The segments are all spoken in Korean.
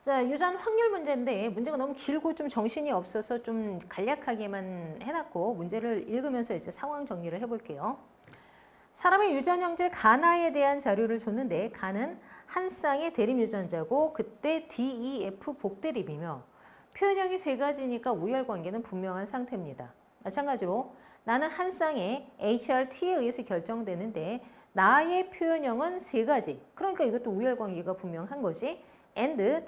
자, 유전 확률 문제인데 문제가 너무 길고 좀 정신이 없어서 좀 간략하게만 해놨고 문제를 읽으면서 이제 상황 정리를 해볼게요. 사람의 유전 형질 가나에 대한 자료를 줬는데 가는 한 쌍의 대립 유전자고 그때 DEF 복대립이며 표현형이 세 가지니까 우열 관계는 분명한 상태입니다. 마찬가지로 나는 한 쌍의 HRT에 의해서 결정되는데 나의 표현형은 세 가지. 그러니까 이것도 우열 관계가 분명한 거지. and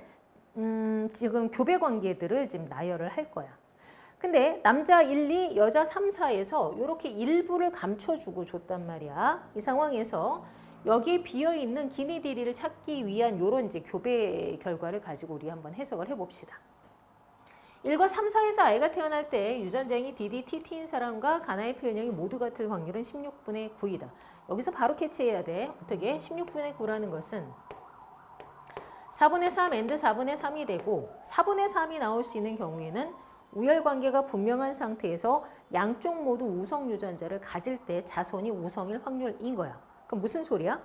음, 지금 교배 관계들을 지금 나열을 할 거야. 근데 남자 1, 2, 여자 3, 4에서 이렇게 일부를 감춰주고 줬단 말이야. 이 상황에서 여기에 비어 있는 기니디리를 찾기 위한 요런 이제 교배 결과를 가지고 우리 한번 해석을 해봅시다. 1과 3, 4에서 아이가 태어날 때 유전자형이 DDTT인 사람과 가나의 표현형이 모두 같을 확률은 16분의 9이다. 여기서 바로 캐치해야 돼. 어떻게? 16분의 9라는 것은 4분의 3 and 4분의 3이 되고 4분의 3이 나올 수 있는 경우에는 우열 관계가 분명한 상태에서 양쪽 모두 우성 유전자를 가질 때 자손이 우성일 확률인 거야. 그럼 무슨 소리야?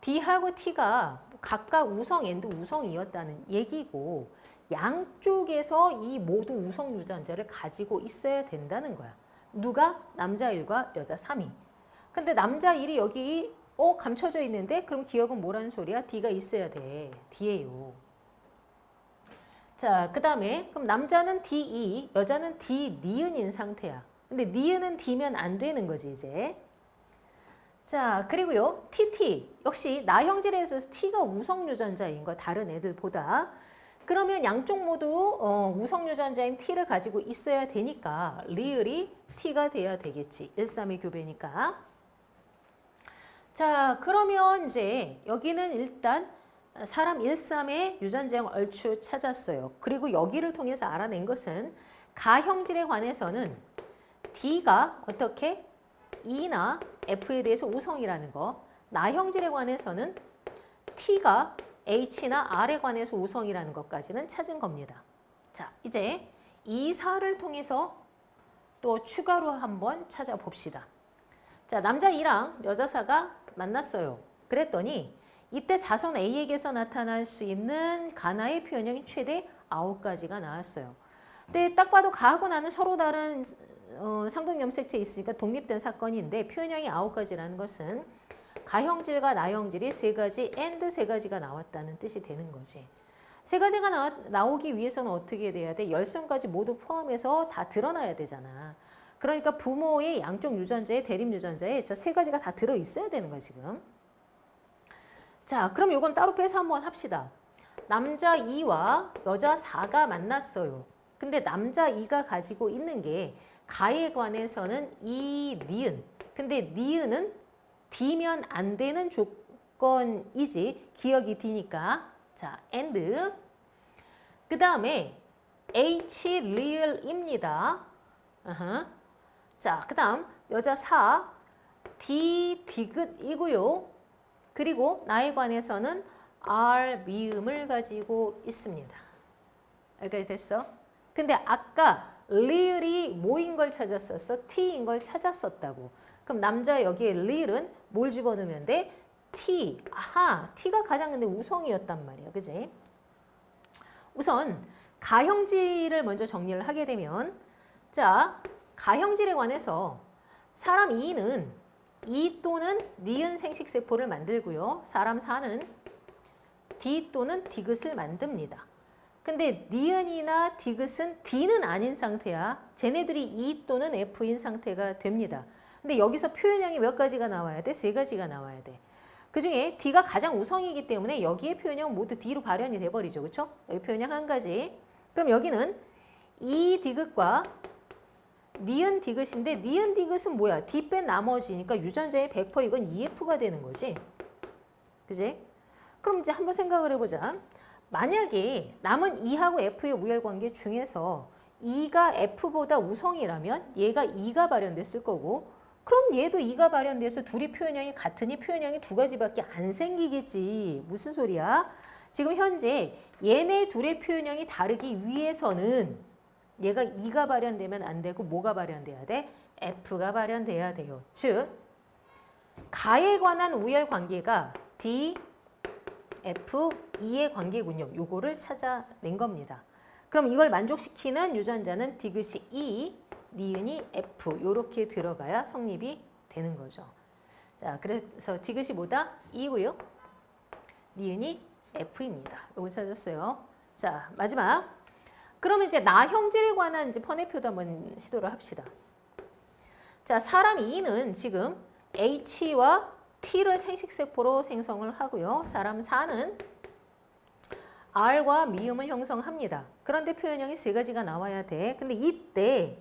D하고 T가 각각 우성 and 우성이었다는 얘기고 양쪽에서 이 모두 우성 유전자를 가지고 있어야 된다는 거야. 누가? 남자 1과 여자 3이. 근데 남자 1이 여기 어 감춰져 있는데 그럼 기억은 뭐라는 소리야? D가 있어야 돼. D예요. 자, 그 다음에 그럼 남자는 DE, 여자는 D 니은인 상태야. 근데 니은은 D면 안 되는 거지 이제. 자, 그리고요. TT 역시 나 형질에 있어서 T가 우성 유전자인 거 다른 애들보다. 그러면 양쪽 모두 어, 우성 유전자인 T를 가지고 있어야 되니까 리을이 T가 돼야 되겠지. 1, 3의 교배니까. 자, 그러면 이제 여기는 일단 사람 1, 3의 유전자형 얼추 찾았어요. 그리고 여기를 통해서 알아낸 것은 가형질에 관해서는 D가 어떻게 E나 F에 대해서 우성이라는 거, 나형질에 관해서는 T가 H나 R에 관해서 우성이라는 것까지는 찾은 겁니다. 자, 이제 이 사를 통해서 또 추가로 한번 찾아봅시다. 자, 남자 2랑 여자 4가 만났어요. 그랬더니 이때 자손 A에게서 나타날 수 있는 가나의 표현형이 최대 9가지가 나왔어요. 근데 딱 봐도 가하고 나는 서로 다른 어, 상동염색체 있으니까 독립된 사건인데 표현형이 9가지라는 것은 가형질과 나형질이 세 가지 and 세 가지가 나왔다는 뜻이 되는 거지. 세 가지가 나오기 위해서는 어떻게 돼야 돼? 열성까지 모두 포함해서 다 드러나야 되잖아. 그러니까 부모의 양쪽 유전자에 대립 유전자에 저 세 가지가 다 들어 있어야 되는 거야 지금. 자, 그럼 이건 따로 빼서 한번 합시다. 남자 2와 여자 4가 만났어요. 근데 남자 2가 가지고 있는 게 가에 관해서는 이 니은. 근데 니은은 D면 안 되는 조건이지. 기억이 D니까. 자, and. 그 다음에 H real입니다. 어허. 자, 그 다음 여자 4, D 디귿이고요. 그리고 나에 관해서는 R 미음을 가지고 있습니다. 여기까지 됐어? 근데 아까 리을이 뭐인 걸 찾았었어? T인 걸 찾았었다고. 그럼 남자 여기에 리을은 뭘 집어넣으면 돼? T. 아하, T가 가장 근데 우성이었단 말이야. 그지? 우선 가형질을 먼저 정리를 하게 되면 자, 가형질에 관해서 사람 2는 이 또는 니은 생식세포를 만들고요. 사람 4는 D 또는 디귿을 만듭니다. 근데 니은이나 디귿은 D는 아닌 상태야. 쟤네들이 E 또는 F인 상태가 됩니다. 근데 여기서 표현형이 몇 가지가 나와야 돼? 세 가지가 나와야 돼. 그 중에 D가 가장 우성이기 때문에 여기에 표현형 모두 D로 발현이 돼버리죠. 그렇죠? 여기 표현형 한 가지. 그럼 여기는 E 디귿과 니은 디귿인데 니은 디귿은 뭐야? D 뺀 나머지니까 유전자의 100% 이건 EF가 되는 거지. 그지? 그럼 이제 한번 생각을 해보자. 만약에 남은 E하고 F의 우열 관계 중에서 E가 F보다 우성이라면 얘가 E가 발현됐을 거고 그럼 얘도 E가 발현돼서 둘이 표현형이 같으니 표현형이 두 가지밖에 안 생기겠지. 무슨 소리야? 지금 현재 얘네 둘의 표현형이 다르기 위해서는 얘가 2가 발현되면 안 되고 뭐가 발현돼야 돼? F가 발현돼야 돼요. 즉 가에 관한 우열 관계가 D, F, 2의 관계군요. 요거를 찾아낸 겁니다. 그럼 이걸 만족시키는 유전자는 디귿이 E, 니은이 F 요렇게 들어가야 성립이 되는 거죠. 자, 그래서 디귿이 뭐다? E고요. 니은이 F입니다. 요거 찾았어요. 자, 마지막. 그러면 이제 나 형질에 관한 이제 퍼내표도 한번 시도를 합시다. 자, 사람 E는 지금 H와 T를 생식세포로 생성을 하고요. 사람 4는 R과 미음을 형성합니다. 그런데 표현형이 세 가지가 나와야 돼. 근데 이때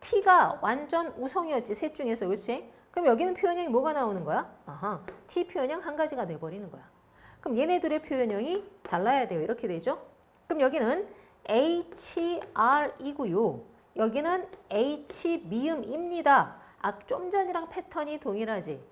T가 완전 우성이었지. 셋 중에서. 그렇지? 그럼 여기는 표현형이 뭐가 나오는 거야? 아하. T 표현형 한 가지가 돼버리는 거야. 그럼 얘네 둘의 표현형이 달라야 돼요. 이렇게 되죠? 그럼 여기는 HR이고요. 여기는 H 미음입니다. 아, 좀 전이랑 패턴이 동일하지.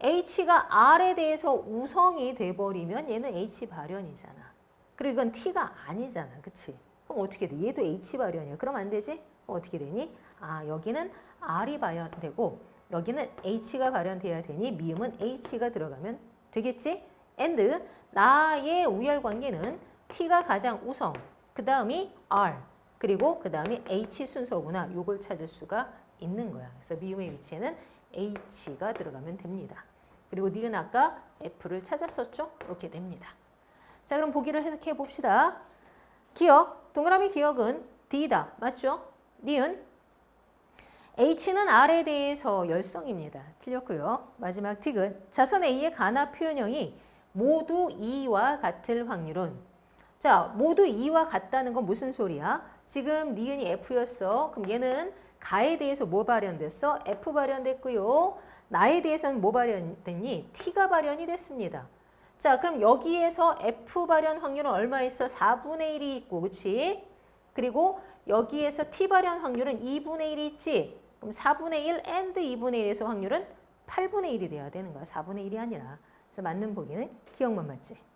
H가 R에 대해서 우성이 돼버리면 얘는 H 발현이잖아. 그리고 이건 T가 아니잖아. 그치? 그럼 어떻게 돼? 얘도 H 발현이야. 그럼 안 되지? 어떻게 되니? 아, 여기는 R이 발현되고 여기는 H가 발현돼야 되니 미음은 H가 들어가면 되겠지? and 나의 우열 관계는 T가 가장 우성, 그 다음이 R, 그리고 그 다음이 H 순서구나. 요걸 찾을 수가 있는 거야. 그래서 미음의 위치에는 H가 들어가면 됩니다. 그리고 니은 아까 F를 찾았었죠? 이렇게 됩니다. 자, 그럼 보기를 해석해 봅시다. 기억, 동그라미 기억은 D다. 맞죠? 니은 H는 R에 대해서 열성입니다. 틀렸고요. 마지막 디귿. 자손 A의 가나 표현형이 모두 2와 같을 확률은 자, 모두 2와 같다는 건 무슨 소리야? 지금 니은이 F였어. 그럼 얘는 가에 대해서 뭐 발현됐어? F 발현됐고요. 나에 대해서는 뭐 발현됐니? T가 발현이 됐습니다. 자, 그럼 여기에서 F 발현 확률은 얼마 있어? 4분의 1이 있고, 그치? 그리고 여기에서 T 발현 확률은 2분의 1이 있지? 그럼 4분의 1 and 2분의 1에서 확률은 8분의 1이 돼야 되는 거야. 4분의 1이 아니라. 그래서 맞는 보기는 기억만 맞지?